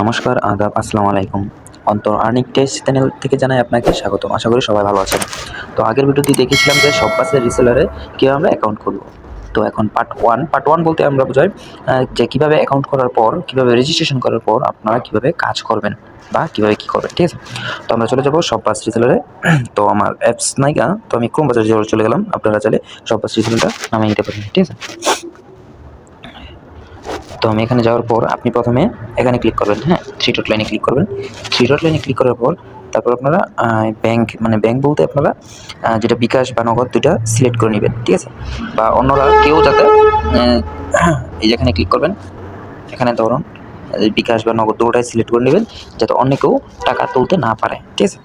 নমস্কার, আদাব, আসসালামু আলাইকুম। অন্তর আর্নিং টেস্ট চ্যানেল থেকে জানাই আপনাকে স্বাগত আশা করি সবাই ভালো আছেন। তো আগের ভিডিওতে দেখেছিলাম যে সব বাসের রিসেলারে কীভাবে আমরা অ্যাকাউন্ট করব। তো এখন পার্ট ওয়ান পার্ট ওয়ান বলতে আমরা বোঝাই যে কীভাবে অ্যাকাউন্ট করার পর, কীভাবে রেজিস্ট্রেশন করার পর আপনারা কীভাবে কাজ করবেন বা কীভাবে কী করবেন, ঠিক আছে? তো আমরা চলে যাব সব বাস রিসেলারে তো আমার অ্যাপস নাইকা তো আমি ক্রোম বাজার চলে গেলাম। আপনারা চাইলে সব বাস রিসেলারটা নামিয়ে নিতে পারেন, ঠিক আছে? তো আমি এখানে যাওয়ার পর আপনি প্রথমে এখানে ক্লিক করবেন হ্যাঁ? থ্রি ডট লাইনে ক্লিক করবেন। থ্রি ডট লাইনে ক্লিক করার পর তারপর আপনারা ব্যাংক মানে ব্যাংক বলতে আপনারা যেটা বিকাশ বা নগদ দুইটা সিলেক্ট করে নেবেন, ঠিক আছে? বা অন্যরা কেউ যাতে এই যেখানে ক্লিক করবেন, এখানে ধরুন বিকাশ বা নগদ দুটাই সিলেক্ট করে নেবেন, যাতে অন্য কেউ টাকা তুলতে না পারে, ঠিক আছে?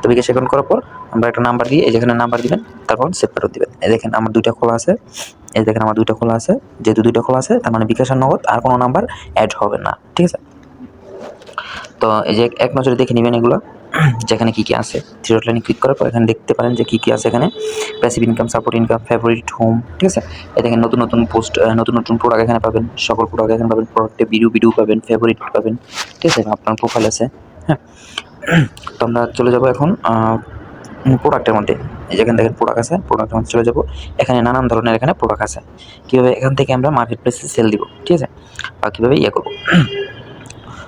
তো বিকাশ অ্যাকাউন্ট করার পর আমরা একটা নাম্বার দিয়ে, এই যেখানে নাম্বার দিবেন তারপর সেভ করে দিবেন। এই দেখেন আমার দুইটা খোলা আছে। এই দেখেন আমার দুইটা খোলা আছে। যেহেতু দুইটা খোলা আছে, তার মানে বিকাশ আর নগদ আর কোনো নাম্বার অ্যাড হবে না। ঠিক আছে? তো এই যে এক নজরে দেখে নেবেন এগুলো। যেখানে কী কী আছে। থ্রি লাইনে ক্লিক করার পর এখানে দেখতে পারেন যে কী কী আছে এখানে। Passive income support income favourite home ঠিক আছে? এ দেখেন নতুন নতুন পোস্ট নতুন নতুন প্রোডাক্ট এখানে পাবেন। সকল প্রোডাক্ট এখানে পাবেন। প্রোডাক্টে ভিডিও ভিডিও পাবেন ফেভারিট পাবেন। ঠিক আছে? আপনার প্রোফাইল আছে। হ্যাঁ? তো আমরা চলে যাব এখন প্রোডাক্টের মধ্যে। এই যেখানে দেখেন প্রোডাক্ট আছে প্রোডাক্টের মধ্যে চলে যাব। এখানে নানান ধরনের এখানে প্রোডাক্ট আছে। কীভাবে এখান থেকে আমরা মার্কেট প্লেসে সেল দিব, ঠিক আছে? বা কীভাবে ইয়ে করব।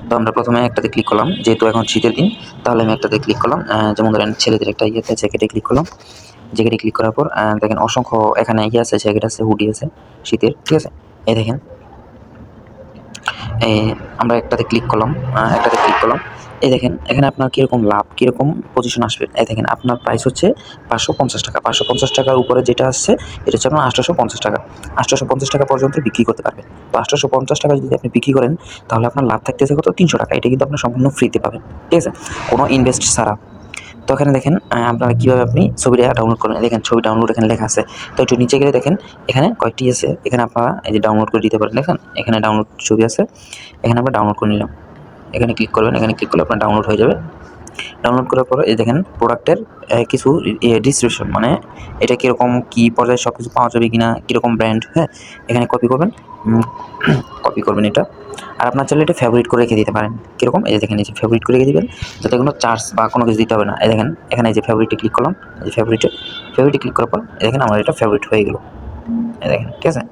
তো আমরা প্রথমে একটাতে ক্লিক করলাম, যেহেতু এখন শীতের দিন, তাহলে আমি একটাতে ক্লিক করলাম যেমন ধরেন ছেলেদের একটা ইয়ে আছে জ্যাকেটে ক্লিক করলাম। জ্যাকেটে ক্লিক করার পর দেখেন অসংখ্য এখানে ইয়ে আছে জ্যাকেট আছে হুডি আছে, শীতের, ঠিক আছে? এই দেখেন। আমরা একটাতে ক্লিক করলাম একটাতে করলাম। এই দেখেন, এখানে আপনার কীরকম লাভ, কীরকম পজিশন আসবে। এই দেখেন, আপনার প্রাইস হচ্ছে পাঁচশো পঞ্চাশ টাকা। পাঁচশো পঞ্চাশ টাকার উপরে যেটা আসছে, এটা হচ্ছে আপনার আঠারোশো পঞ্চাশ টাকা। আঠারোশো পঞ্চাশ টাকা পর্যন্ত বিক্রি করতে পারবেন। তো আঠারোশো পঞ্চাশ টাকা যদি আপনি বিক্রি করেন, তাহলে আপনার লাভ থাকতেছে কত? তিনশো টাকা। এটা কিন্তু আপনার সম্পূর্ণ ফ্রিতে পাবেন। ঠিক আছে? কোনো ইনভেস্ট ছাড়া। তো এখানে দেখেন আপনারা কীভাবে আপনি ছবিটা ডাউনলোড করবেন দেখেন, ছবি ডাউনলোড এখানে লেখা আছে। তো একটু নিচে গেলে দেখেন, এখানে কয়েকটি আছে। এখানে আপনারা এই যে ডাউনলোড করে দিতে পারেন। দেখেন, এখানে ডাউনলোড ছবি আছে। এখানে আমরা ডাউনলোড করে নিলাম। এখানে ক্লিক করবেন, এখানে ক্লিক করলে আপনার ডাউনলোড হয়ে যাবে। ডাউনলোড করার পর এই দেখেন প্রোডাক্টের কিছু ডিসক্রিপশন মানে এটা কীরকম, কী পর্যায়ে সব কিছু পাওয়া যাবে কি না কীরকম ব্র্যান্ড হ্যাঁ এখানে কপি করবেন। কপি করবেন এটা। আর আপনার চাইলে এটা ফেভারিট করে রেখে দিতে পারেন। কীরকম? এই যে দেখেন, এই যে ফেভারিট করে রেখে দিবেন, যাতে কোনো চার্জ বা কোনো কিছু দিতে হবে না। এই দেখেন, এখানে এই যে ফেভারিটে ক্লিক করলাম, এই যে ফেভারিটে ফেভারিটে ক্লিক করার পর, এই দেখেন, আমার এটা ফেভারিট হয়ে গেলো। এই দেখেন, ঠিক আছে?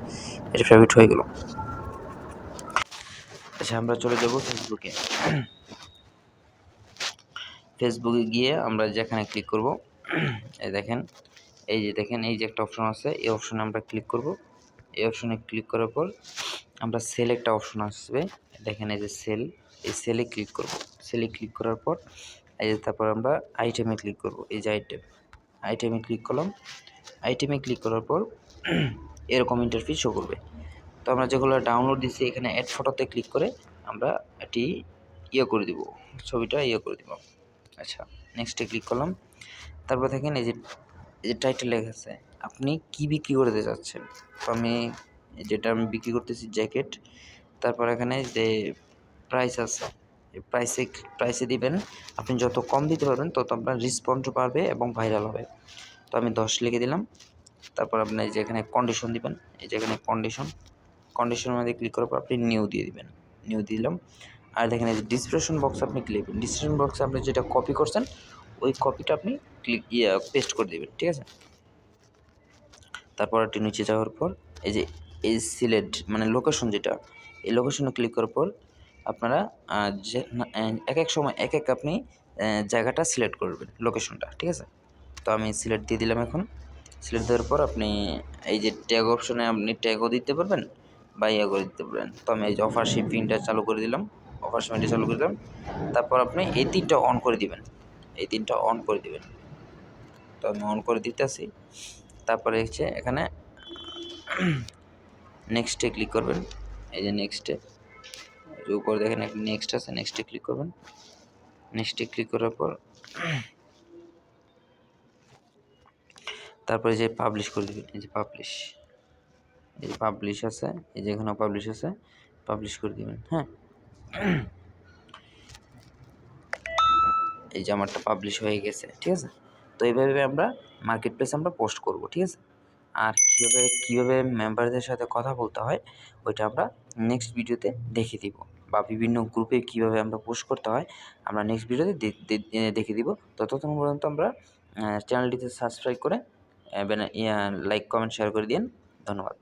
এটা ফেভারিট হয়ে গেলো। আচ্ছা আমরা চলে যাব ফেসবুকে ফেসবুকে গিয়ে আমরা যেখানে ক্লিক করব, এই দেখেন, এই যে দেখেন, এই যে একটা অপশন আছে, এই অপশনে আমরা ক্লিক করব। এই অপশনে ক্লিক করার পর আমরা সেল একটা অপশন আসবে। দেখেন, এই যে সেল এই সেলে ক্লিক করব। সেলে ক্লিক করার পর, এই যে তারপর আমরা আইটেমে ক্লিক করব, এই যে আইটেম আইটেমে ক্লিক করলাম। আইটেমে ক্লিক করার পর, এরকম ইন্টারফেস শো করবে। তো আমরা যেগুলো ডাউনলোড দিচ্ছি এখানে অ্যাড ফটোতে ক্লিক করে আমরা এটি ইয়ে করে দিব, ছবিটা ইয়ে করে দিব। আচ্ছা নেক্সটে ক্লিক করলাম। তারপর দেখেন এই যে এই যে টাইটেল লেখা আছে, আপনি কি বিক্রি করতে চাচ্ছেন? তো আমি যেটা আমি বিক্রি করতেছি জ্যাকেট তারপর এখানে যে প্রাইস আছে প্রাইসে প্রাইসে দিবেন, আপনি যত কম দিতে পারবেন, তত আপনার রেসপন্স বাড়বে এবং ভাইরাল হবে। তো আমি দশ লিখে দিলাম। তারপর আপনি এই যে কন্ডিশন দিবেন, এই যে এখানে কন্ডিশন কন্ডিশনের মধ্যে ক্লিক করার পর আপনি নিউ দিয়ে দিবেন। নিউ দিলাম। আর দেখেন এই যে ডিসক্রিপশন বক্স আপনি ক্লিক ডিসক্রিপশন বক্সে আপনি যেটা কপি করছেন, ওই কপিটা আপনি ক্লিক ইয়ে পেস্ট করে দেবেন, ঠিক আছে? তারপর একটু নিচে যাওয়ার পর এই যে এই সিলেক্ট মানে লোকেশন যেটা, এই লোকেশনে ক্লিক করার পর আপনারা যে এক এক সময় এক এক আপনি জায়গাটা সিলেক্ট করবেন লোকেশনটা ঠিক আছে? তো আমি সিলেক্ট দিয়ে দিলাম এখন। সিলেক্ট দেওয়ার পর আপনি এই যে ট্যাগ অপশনে আপনি ট্যাগও দিতে পারবেন। বা ইয়ে করে দিতে পারেন। তো আমি এই যে অফার শিপিংটা চালু করে দিলাম অফার শিপিংটা চালু করে দিলাম। তারপর আপনি এই তিনটা অন করে দিবেন। এই তিনটা অন করে দিবেন। তো আমি অন করে দিতেছি। তারপরে হচ্ছে এখানে নেক্সটে ক্লিক করবেন। এই যে নেক্সটে উপরে দেখেন একটা নেক্সট আছে নেক্সটে ক্লিক করবেন। নেক্সটে ক্লিক করার পর তারপরে যে পাবলিশ করে দেবেন, এই যে পাবলিশ এই যে পাবলিশ আছে, এই যে এখানেও পাবলিশ আছে পাবলিশ করে দিবেন হ্যাঁ? এই যে আমারটা পাবলিশ হয়ে গেছে, ঠিক আছে? তো এইভাবে আমরা মার্কেট প্লেস আমরা পোস্ট করব, ঠিক আছে? আর কীভাবে কীভাবে মেম্বারদের সাথে কথা বলতে হয়, ওইটা আমরা নেক্সট ভিডিওতে দেখে দিব। বা বিভিন্ন গ্রুপে কীভাবে আমরা পোস্ট করতে হয়, আমরা নেক্সট ভিডিওতে দেখে দিব। ততক্ষণ পর্যন্ত আমরা চ্যানেলটিতে সাবস্ক্রাইব করে লাইক কমেন্ট শেয়ার করে দিন ধন্যবাদ।